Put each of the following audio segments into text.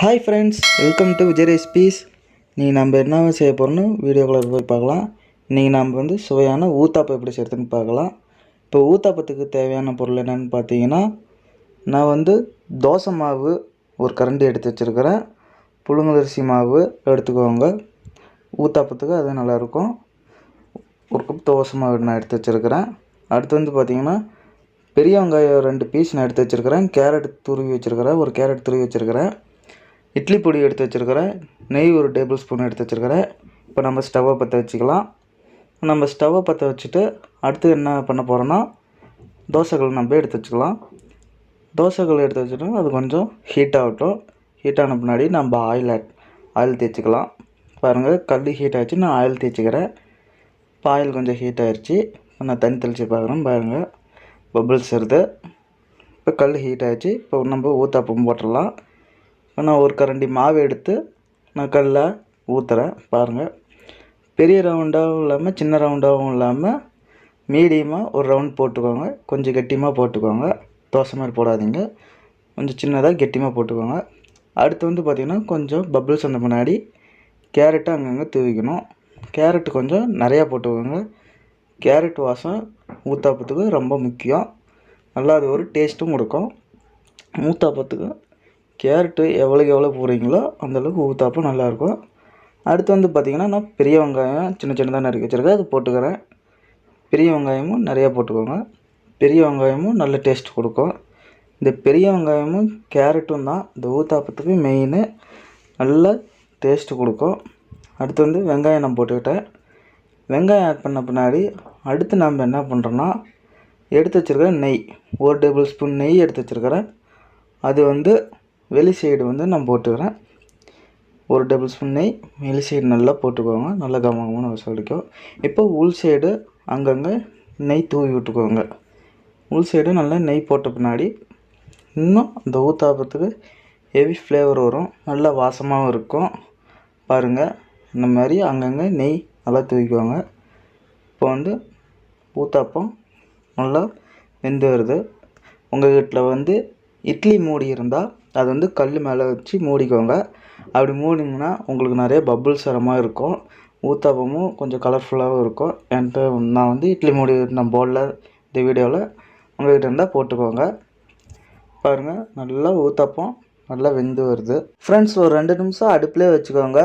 Hi friends welcome to Vijay recipes நீங்கள் நம்ம என்ன செய்ய போகிறோன்னு வீடியோக்குள்ளே போய் பார்க்கலாம். இன்றைக்கி நம்ம வந்து சுவையான ஊத்தாப்பம் எப்படி செய்கிறதுன்னு பார்க்கலாம். இப்போ ஊத்தாப்பத்துக்கு தேவையான பொருள் என்னென்னு பார்த்தீங்கன்னா நான் வந்து தோசை மாவு ஒரு கரண்டி எடுத்து வச்சுருக்கிறேன். புழுங்கலரிசி மாவு எடுத்துக்கோங்க. ஊத்தாப்பத்துக்கு அது நல்லாயிருக்கும். ஒரு கப் தோசை மாவு நான் எடுத்து வச்சுருக்கிறேன். அடுத்து வந்து பார்த்தீங்கன்னா பெரிய வெங்காயம் ரெண்டு பீஸ் நான் எடுத்து வச்சுருக்கிறேன். கேரட் துருவி வச்சுருக்கிறேன். ஒரு கேரட் துருவி வச்சுருக்கிறேன். இட்லி பொடி எடுத்து வச்சுருக்கிறேன் நெய் ஒரு டேபிள் ஸ்பூன் எடுத்து வச்சுருக்கிறேன் இப்போ நம்ம ஸ்டவ்வை பற்ற வச்சுக்கலாம். நம்ம ஸ்டவ்வை பற்ற வச்சுட்டு அடுத்து என்ன பண்ண போகிறோன்னா தோசைகள் நம்ம எடுத்து வச்சுக்கலாம். தோசைகள் எடுத்து வச்சுட்டு அது கொஞ்சம் ஹீட் ஆகட்டும். ஹீட் ஆன பின்னாடி நம்ம ஆயில் ஆயில் தேய்ச்சிக்கலாம். பாருங்கள் கல் ஹீட் ஆகிடுச்சு நான் ஆயில் தேய்ச்சிக்கிறேன். இப்போ ஆயில் கொஞ்சம் ஹீட் ஆயிடுச்சு இப்போ நான் தண்ணி தெளித்து பார்க்குறேன் பாருங்கள் பபுள்ஸ் வருது. இப்போ கல் ஹீட் ஆகிடுச்சு இப்போ நம்ம ஊத்தாப்பம் போட்டுடலாம். இப்போ நான் ஒரு கரண்டி மாவு எடுத்து நான் கல்ல ஊற்றுறேன் பாருங்கள் பெரிய ரவுண்டாகவும் இல்லாமல் சின்ன ரவுண்டாகவும் இல்லாமல் மீடியமாக ஒரு ரவுண்ட் போட்டுக்கோங்க. கொஞ்சம் கெட்டியமாக போட்டுக்கோங்க. தோசை மாதிரி போடாதீங்க. கொஞ்சம் சின்னதாக கெட்டியமாக போட்டுக்கோங்க. அடுத்து வந்து பார்த்திங்கன்னா கொஞ்சம் பபிள்ஸ் அந்த முன்னாடி கேரட்டை அங்கங்கே தூவிக்கணும். கேரட்டு கொஞ்சம் நிறையா போட்டுக்கோங்க. கேரட் வாசம் ஊத்தாப்பத்துக்கு ரொம்ப முக்கியம். நல்லா அது ஒரு டேஸ்ட்டும் கொடுக்கும். ஊத்தாப்பத்துக்கு கேரட்டு எவ்வளோக்கு எவ்வளோ போடுறீங்களோ அந்தளவுக்கு ஊத்தாப்பம் நல்லாயிருக்கும். அடுத்து வந்து பார்த்திங்கன்னா நான் பெரிய வெங்காயம் சின்ன சின்னதாக நறுக்கி வச்சுருக்கேன். அது போட்டுக்கிறேன். பெரிய வெங்காயமும் நிறையா போட்டுக்கோங்க. பெரிய வெங்காயமும் நல்ல டேஸ்ட் கொடுக்கும். இந்த பெரிய வெங்காயமும் கேரட்டும் தான் இந்த ஊத்தாப்பத்துக்கு மெயின் நல்ல டேஸ்ட்டு கொடுக்கும். அடுத்து வந்து வெங்காயம் நான் போட்டுக்கிட்டேன். வெங்காயம் ஆட் பண்ண பின்னாடி அடுத்து நம்ம என்ன பண்ணுறோன்னா எடுத்து வச்சுருக்க நெய். ஒரு டேபிள் ஸ்பூன் நெய் எடுத்து வச்சுருக்கிறேன். அது வந்து வெளி சைடு வந்து நான் போட்டுக்கிறேன். ஒரு டேபிள் ஸ்பூன் நெய் வெளி சைடு நல்லா போட்டுக்கோங்க. நல்லா கமகமான வசூலிக்கும் இப்போ உள் சைடு அங்கங்கே நெய் தூவி விட்டுக்கோங்க. உள் சைடு நல்லா நெய் போட்ட பின்னாடி இன்னும் அந்த ஊத்தாப்பத்துக்கு ஹெவி ஃப்ளேவர் வரும். நல்லா வாசமாகவும் இருக்கும். பாருங்கள் இந்த மாதிரி அங்கங்கே நெய் நல்லா தூவிக்கோங்க. இப்போ வந்து ஊத்தாப்பம் நல்லா வெந்து வருது. உங்கள் வீட்டில் வந்து இட்லி மூடி இருந்தால் அது வந்து கல் மேலே வச்சு மூடிக்கோங்க. அப்படி மூடிங்கன்னா உங்களுக்கு நிறைய பபுள்ஸ் வர மாதிரி இருக்கும். ஊத்தாப்பமும் கொஞ்சம் கலர்ஃபுல்லாகவும் இருக்கும். என்கிட்ட நான் வந்து இட்லி மூடி நான் போலில் இந்த வீடியோவில் உங்கள்கிட்ட இருந்தால் போட்டுக்கோங்க. பாருங்கள் நல்லா ஊத்தாப்பம் நல்லா வெந்து வருது. ஃப்ரெண்ட்ஸ் ஒரு ரெண்டு நிமிஷம் அடுப்புலேயே வச்சுக்கோங்க.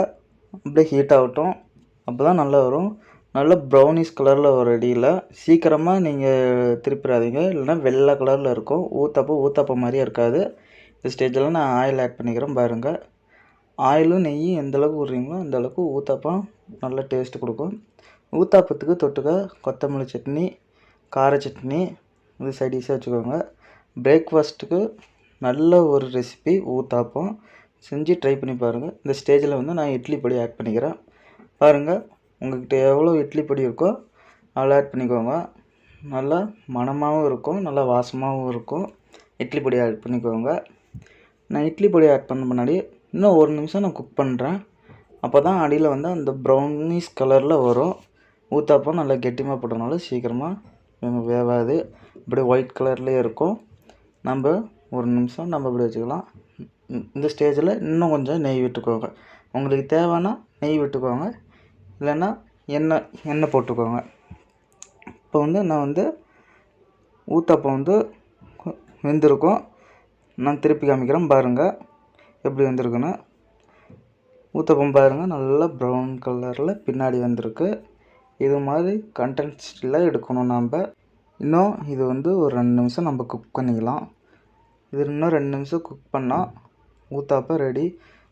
அப்படியே ஹீட் ஆகட்டும். அப்போ தான் நல்லா வரும். நல்ல ப்ரௌனிஷ் கலரில் ஒரு அடியில் சீக்கிரமாக நீங்கள் திருப்பிடாதீங்க இல்லைன்னா வெள்ளை கலரில் இருக்கும். ஊத்தாப்பம் ஊத்தாப்பம் மாதிரியே இருக்காது. இந்த ஸ்டேஜில் நான் ஆயில் ஆட் பண்ணிக்கிறேன் பாருங்கள் ஆயிலும் நெய்யும் எந்தளவுக்கு விட்றீங்களோ அந்தளவுக்கு ஊத்தாப்பம் நல்ல டேஸ்ட் கொடுக்கும். ஊத்தாப்பத்துக்கு தொட்டுக்க கொத்தமல்லி சட்னி கார சட்னி இது சைடிஷாக வச்சுக்கோங்க. பிரேக்ஃபாஸ்ட்டுக்கு நல்ல ஒரு ரெசிபி ஊத்தாப்பம். செஞ்சு ட்ரை பண்ணி பாருங்கள் இந்த ஸ்டேஜில் வந்து நான் இட்லி பொடி ஆட் பண்ணிக்கிறேன். பாருங்கள் உங்கள்கிட்ட எவ்வளோ இட்லி பொடி இருக்கோ அவ்வளோ ஆட் பண்ணிக்கோங்க. நல்லா மணமாகவும் இருக்கும் நல்லா வாசமாகவும் இருக்கும். இட்லி பொடி ஆட் பண்ணிக்கோங்க. நான் இட்லி பொடி ஆட் பண்ண முன்னாடி இன்னும் ஒரு நிமிஷம் நான் குக் பண்ணுறேன் அப்போ தான் அடியில் வந்து அந்த ப்ரௌனிஷ் கலரில் வரும். ஊத்தாப்பம் நல்லா கெட்டியமாக போட்டனால சீக்கிரமாக வேவாது. இப்படி ஒயிட் கலர்லேயே இருக்கும். நம்ம ஒரு நிமிஷம் நம்ம இப்படி வச்சுக்கலாம். இந்த ஸ்டேஜில் இன்னும் கொஞ்சம் நெய் விட்டுக்கோங்க. உங்களுக்கு தேவைன்னா நெய் விட்டுக்கோங்க. இல்லைன்னா எண்ணெய் எண்ணெய் போட்டுக்கோங்க. இப்போ வந்து நான் வந்து ஊத்தாப்பம் வந்து வெந்திருக்கும். நான் திருப்பி காமிக்கிறேன் பாருங்கள் எப்படி வந்திருக்குன்னு. ஊத்தப்பம் பாருங்கள் நல்லா ப்ரௌன் கலரில் பின்னாடி வந்திருக்கு. இது மாதிரி கண்டென்ட்ஸில் எடுக்கணும் நாம். இன்னும் இது வந்து ஒரு ரெண்டு நிமிஷம் நம்ம குக் பண்ணிக்கலாம். இது இன்னும் ரெண்டு நிமிஷம் குக் பண்ணால் ஊத்தாப்பம் ரெடி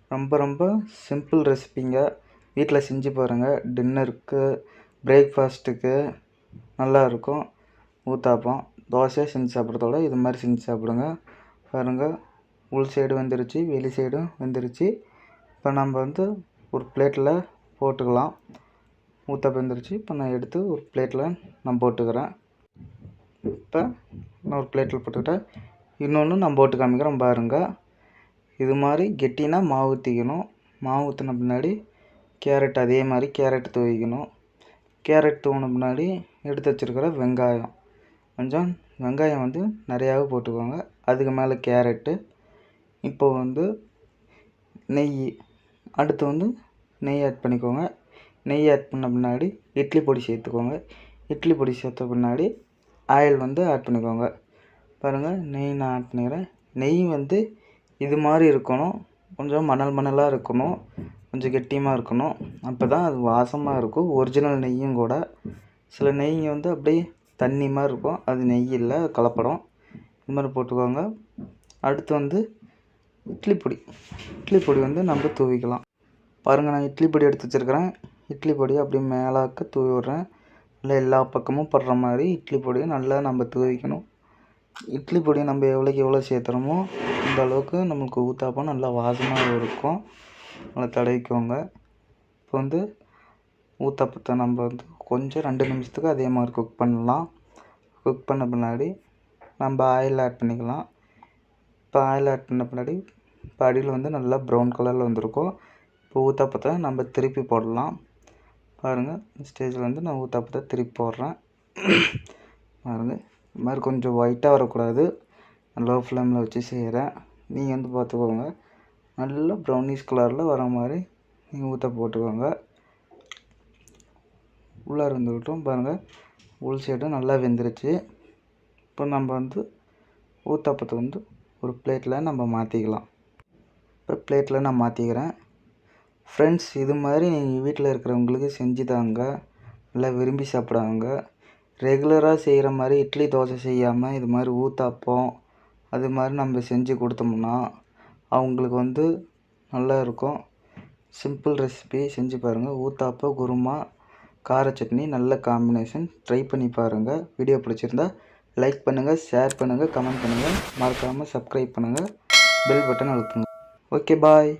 ரொம்ப ரொம்ப சிம்பிள் ரெசிபிங்க வீட்டில் செஞ்சு பாருங்கள் டின்னருக்கு பிரேக்ஃபாஸ்ட்டுக்கு நல்லாயிருக்கும் ஊத்தாப்பம் தோசையாக செஞ்சு சாப்பிட்றதோட இது மாதிரி செஞ்சு சாப்பிடுங்க. பாருங்கள் உள் சைடு வெந்துருச்சு வெளி சைடும் வெந்துருச்சு. இப்போ நம்ம வந்து ஒரு பிளேட்டில் போட்டுக்கலாம். ஊத்தாப்பம் வெந்துருச்சு இப்போ நான் எடுத்து ஒரு பிளேட்டில் நான் போட்டுக்கிறேன். இப்போ நான் ஒரு பிளேட்டில் போட்டுக்கிட்டேன். இன்னொன்று நான் போட்டு காமிக்கிறேன் பாருங்கள் இது மாதிரி கெட்டினா மாவு ஊற்றிக்கணும் மாவு ஊற்றின பின்னாடி கேரட் அதே மாதிரி கேரட் துவைக்கணும். கேரட் தூவின பின்னாடி எடுத்து வச்சுருக்கிற வெங்காயம். கொஞ்சம் வெங்காயம் வந்து நிறையாவே போட்டுக்கோங்க. அதுக்கு மேலே கேரட்டு. இப்போ வந்து நெய் அடுத்து வந்து நெய் ஆட் பண்ணிக்கோங்க. நெய் ஆட் பண்ண பின்னாடி இட்லி பொடி சேர்த்துக்கோங்க. இட்லி பொடி சேர்த்த பின்னாடி ஆயில் வந்து ஆட் பண்ணிக்கோங்க. பாருங்கள் நெய் நான் ஆட் பண்ணிக்கிறேன். நெய் வந்து இது மாதிரி இருக்கணும். கொஞ்சம் மணல் மணலாக இருக்கணும். கொஞ்சம் கெட்டியமாக இருக்கணும். அப்போ தான் அது வாசமாக இருக்கும். ஒரிஜினல் நெய்யும் கூட. சில நெய்ங்க வந்து அப்படியே தண்ணி மாதிரி இருக்கும். அது நெய் இல்லை கலப்படம். இது மாதிரி போட்டுக்கோங்க. அடுத்து வந்து இட்லி பொடி. இட்லி பொடி வந்து நம்ம தூவிக்கலாம். பாருங்கள் நான் இட்லி பொடி எடுத்து வச்சுருக்கிறேன். இட்லி பொடி அப்படியே மேலாக்க தூவி விட்றேன். நல்லா எல்லா பக்கமும் படுற மாதிரி இட்லி பொடியை நல்லா நம்ம தூவிக்கணும். இட்லி பொடியை நம்ம எவ்வளோக்கு எவ்வளோ சேர்த்துறோமோ அந்த அளவுக்கு நம்மளுக்கு ஊத்தாப்பம் நல்லா வாசமாக இருக்கும். நல்லா தடவிக்கோங்க. இப்போ வந்து ஊத்தப்பத்தை நம்ம வந்து கொஞ்சம் ரெண்டு நிமிஷத்துக்கு அதே மாதிரி குக் பண்ணலாம். குக் பண்ண பின்னாடி நம்ம ஆயில் ஆட் பண்ணிக்கலாம். இப்போ ஆயில் ஆட் பண்ண பின்னாடி இப்போ அடியில் வந்து நல்லா ப்ரௌன் கலரில் வந்திருக்கும். இப்போ ஊத்தாப்பத்தை நம்ம திருப்பி போடலாம். பாருங்கள் ஸ்டேஜில் வந்து நான் ஊத்தப்பத்தை திருப்பி போடுறேன். பாருங்கள் இது மாதிரி கொஞ்சம் ஒயிட்டாக வரக்கூடாது. லோ ஃப்ளேமில் வச்சு செய்கிறேன் நீங்கள் வந்து பார்த்துக்கோங்க. நல்லா ப்ரௌனிஷ் கலரில் வர மாதிரி நீங்கள் ஊற்ற போட்டுக்கோங்க. உள்ளார இருந்துக்கிட்டும் பாருங்கள் உள் சைடும் நல்லா வெந்துருச்சு. இப்போ நம்ம வந்து ஊத்தப்பத்தை வந்து ஒரு பிளேட்டில் நம்ம மாற்றிக்கலாம் இப்போ பிளேட்டில் நான் மாற்றிக்கிறேன் ஃப்ரெண்ட்ஸ் இது மாதிரி நீங்கள் வீட்டில் இருக்கிறவங்களுக்கு செஞ்சு தாங்க. நல்லா விரும்பி சாப்பிடுவாங்க ரெகுலராக செய்கிற மாதிரி இட்லி தோசை செய்யாமல் இது மாதிரி ஊத்தாப்பம் அது மாதிரி நம்ம செஞ்சு கொடுத்தோம்னா அவங்களுக்கு வந்து நல்லா இருக்கும். சிம்பிள் ரெசிபி செஞ்சு பாருங்கள் ஊத்தாப்பம் குருமா கார சட்னி நல்ல காம்பினேஷன் ட்ரை பண்ணி பாருங்கள் வீடியோ பிடிச்சிருந்தா லைக் பண்ணுங்கள் ஷேர் பண்ணுங்கள் கமெண்ட் பண்ணுங்கள் மறக்காமல் சப்ஸ்கிரைப் பண்ணுங்கள் பெல் பட்டன் அழுத்துங்க. Okay bye